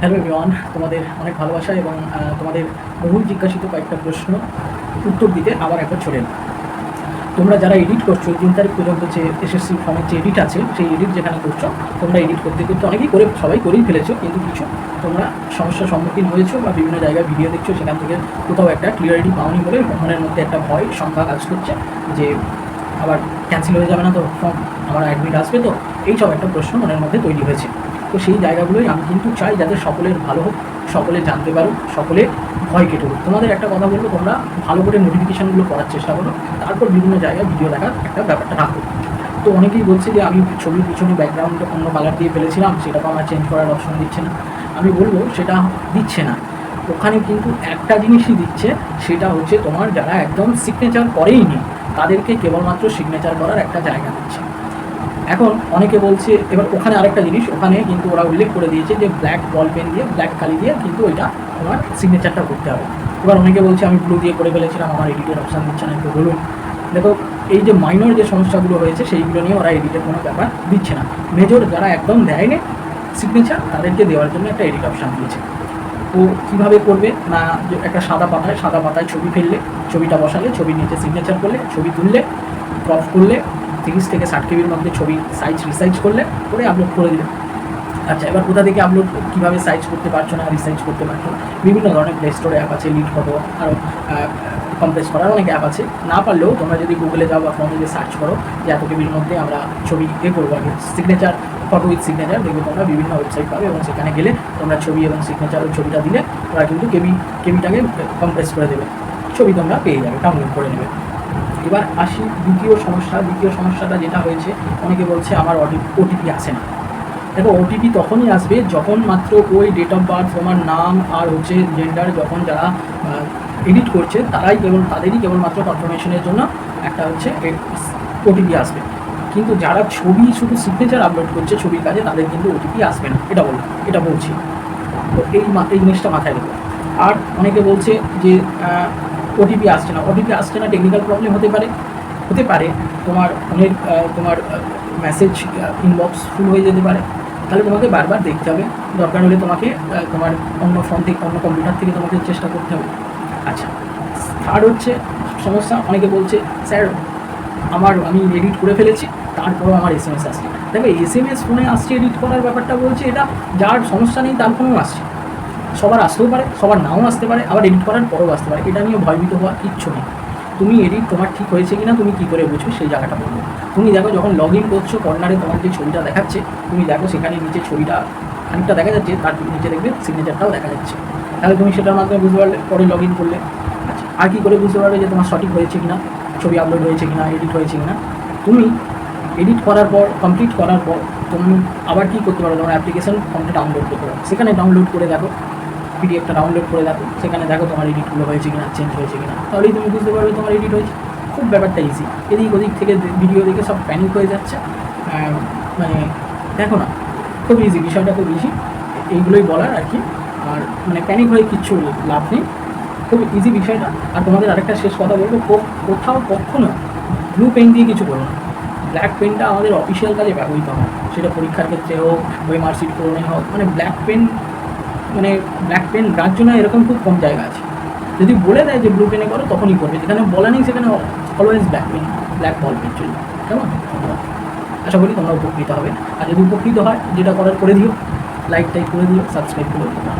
Hello everyone তোমাদের অনেক ভালোবাসা এবং তোমাদের বহুল জিজ্ঞাসিত কয়েকটা প্রশ্ন উত্তর দিতে আবার একবার এলাম। তোমরা যারা এডিট করছ, তিন তারিখ পর্যন্ত যে এসএসসি ফর্মের যে এডিট আছে, সেই এডিট যেখানে করছ, তোমরা এডিট করতে করতে অনেকেই করে, সবাই করেই ফেলেছো, কিন্তু কিছু তোমরা সমস্যার সম্মুখীন হয়েছো বা বিভিন্ন জায়গায় ভিডিও দেখছ, সেখান থেকে কোথাও একটা ক্লিয়ারিটি পাওনি বলে মনের মধ্যে একটা ভয় সংখ্যা কাজ করছে যে আবার ক্যান্সেল হয়ে যাবে না তো ফর্ম আমার অ্যাডমিট আসবে তো, এই সব একটা প্রশ্ন মনের মধ্যে তৈরি হয়েছে তো সেই জায়গাগুলোই আমি কিন্তু চাই যাতে সকলের ভালো হোক, সকলে জানতে পারো সকলে ভয় কেটে হোক তোমাদের একটা কথা বলব, তোমরা ভালো করে নোটিফিকেশানগুলো করার চেষ্টা করো, তারপর বিভিন্ন জায়গায় ভিডিও দেখার একটা ব্যাপারটা রাখো তো অনেকেই বলছে যে, আমি ছবির পিছনে ব্যাকগ্রাউন্ড অন্য কালার দিয়ে ফেলেছিলাম, সেটা তো আমার চেঞ্জ করার অপশন দিচ্ছে না। আমি বলব, সেটা দিচ্ছে না। ওখানে কিন্তু একটা জিনিসই দিচ্ছে, সেটা হচ্ছে তোমার যারা একদম সিগনেচার করেই নি তাদেরকে কেবলমাত্র সিগনেচার করার একটা জায়গা দিচ্ছে। এখন অনেকে বলছে, এবার ওখানে আরেকটা জিনিস, ওখানে কিন্তু ওরা উল্লেখ করে দিয়েছে যে ব্ল্যাক বল পেন দিয়ে ব্ল্যাক কালি দিয়ে কিন্তু ওইটা তোমার সিগনেচারটা করতে হবে। এবার অনেকে বলছে, আমি ব্লু দিয়ে করে ফেলেছিলাম, আমার এডিটের অপশান দিচ্ছে না, একটু বলুন। দেখো, এই যে মাইনর যে সমস্যাগুলো হয়েছে, সেইগুলো নিয়ে ওরা এডিটের কোনো ব্যাপার দিচ্ছে না। মেজর যারা একদম দেয়নি সিগনেচার তাদেরকে দেওয়ার জন্য একটা এডিট অপশান দিয়েছে। ও কীভাবে করবে? না একটা সাদা পাতায় সাদা পাতায় ছবি ফেললে, ছবিটা বসালে ছবির নিচে সিগনেচার করলে, ছবি তুললে ক্রপ করলে তিরিশ থেকে ষাট কেবির মধ্যে ছবি সাইজ রিসাইজ করলে করে আপলোড করে দিলে আচ্ছা এবার কোথা থেকে আপলোড কীভাবে সাইজ করতে পারছ না রিসাইজ করতে পারছ না? বিভিন্ন ধরনের প্লে স্টোরে অ্যাপ আছে লিড ফটো আরও কমপ্রেস করার অনেক অ্যাপ আছে। না পারলেও তোমরা যদি গুগলে যাও বা ফোনে গিয়ে সার্চ করো যে এত কেবির মধ্যে আমরা ছবি এ করব আগে। সিগনেচার ফটো উইথ সিগনেচার দেখবে তোমরা বিভিন্ন ওয়েবসাইট পাবে এবং সেখানে গেলে তোমরা ছবি এবং সিগনেচার ওই ছবিটা দিলে ওরা কিন্তু কেবি, কেবিটাকে কমপ্রেস করে দেবে। ছবি তোমরা পেয়ে যাবে ডাউনলোড করে নেবে। এবার আসি দ্বিতীয় সমস্যা, দ্বিতীয় সমস্যাটা যেটা হয়েছে, অনেকে বলছে আমার ওটিপি আসে না। দেখো ওটিপি তখনই আসবে যখন মাত্র ওই ডেট অফ বার্থ তোমার নাম আর হচ্ছে জেন্ডার যখন যারা এডিট করছে, তারাই কেবল, তাদেরই কেবলমাত্র কনফার্মেশনের জন্য একটা হচ্ছে ওটিপি আসবে। কিন্তু যারা ছবি শুধু সিগনেচার আপলোড করছে ছবির কাজে, তাদের কিন্তু ওটিপি আসবে না। এটা বললাম, এটা বলছি। তো এই এই জিনিসটা মাথায় রেখো। আর অনেকে বলছে যে ওটিপি আসছে না। ওটিপি আসছে না টেকনিক্যাল প্রবলেম হতে পারে হতে পারে। তোমার অনেক তোমার মেসেজ ইনবক্স ফুল হয়ে যেতে পারে। তাহলে তোমাকে বারবার দেখতে হবে। দরকার হলে তোমাকে তোমার অন্য ফোন থেকে, অন্য কম্পিউটার থেকে তোমাকে চেষ্টা করতে হবে। আচ্ছা থার্ড হচ্ছে, সমস্যা, অনেকে বলছে, স্যার, আমার, আমি এডিট করে ফেলেছি, তারপরও আমার এস এম এস আসছে। দেখো এস এম এস ফোনে আসছে এডিট করার ব্যাপারটা বলছে, এটা যার সমস্যা নেই, তার ফোনেও আসছে। সবার আসতেও পারে, সবার নাও আসতে পারে, আবার এডিট করার পরেও আসতে পারে। এটা নিয়ে ভয়ভীত হওয়ার কিচ্ছু নেই। তুমি এডিট তোমার ঠিক হয়েছে কি না তুমি কী করে বুঝবে, সেই জায়গাটা বলব। তুমি দেখো যখন লগ ইন করছ কর্নারে তোমার যে ছবিটা দেখাচ্ছে, তুমি দেখো সেখানে নিচে ছবিটা খানিকটা দেখা যাচ্ছে, তার নিচে দেখবে সিগনেচারটাও দেখা যাচ্ছে। তাহলে তুমি সেটার মাধ্যমে বুঝতে পারলে, পরে লগ ইন করলে। আচ্ছা আর কী করে বুঝতে পারবে যে তোমার সঠিক হয়েছে কিনা, ছবি আপলোড হয়েছে কিনা এডিট হয়েছে কিনা? তুমি এডিট করার পর কমপ্লিট করার পর, তুমি আবার কী করতে পারো? তোমার অ্যাপ্লিকেশন ফর্মটা ডাউনলোড করতে পারো। সেখানে ডাউনলোড করে দেখো। পিডিএফটা ডাউনলোড করে দেখো। সেখানে দেখো তোমার এডিটগুলো হয়েছে কিনা চেঞ্জ হয়েছে কিনা। তাহলেই তুমি বুঝতে পারবে তোমার এডিট হয়েছে। খুব ব্যাপারটা ইজি এদিক ওদিক থেকে ভিডিও দেখে সব প্যানিক হয়ে যাচ্ছে। মানে দেখো না, খুব ইজি বিষয়টা খুব ইজি এইগুলোই বলার আর কি। আর মানে প্যানিক হয়ে কিচ্ছু লাভ নেই। খুব ইজি বিষয়টা। আর তোমাদের আরেকটা শেষ কথা বলব কোথাও কখনো ব্লু পেন দিয়ে কিছু করো না। ব্ল্যাক পেনটা আমাদের অফিসিয়াল কাজে ব্যবহৃত হয়। সেটা পরীক্ষার ক্ষেত্রে হোক ওই মার্কশিট পূরণে হোক মানে ব্ল্যাক পেন মানে ব্ল্যাক পেন রাজ্য জন্য এরকম খুব কম জায়গা আছে। যদি বলে দেয় যে ব্লু পেনে করো, তখনই করবে। যেখানে বলা নেই, সেখানে always black pen black ball pen চলবে। কেমন? আশা করি তোমরা উপকৃত হবে। আর যদি উপকৃত হয়, যেটা করার করে দিও লাইক টাইক করে দিও সাবস্ক্রাইব করে দিও।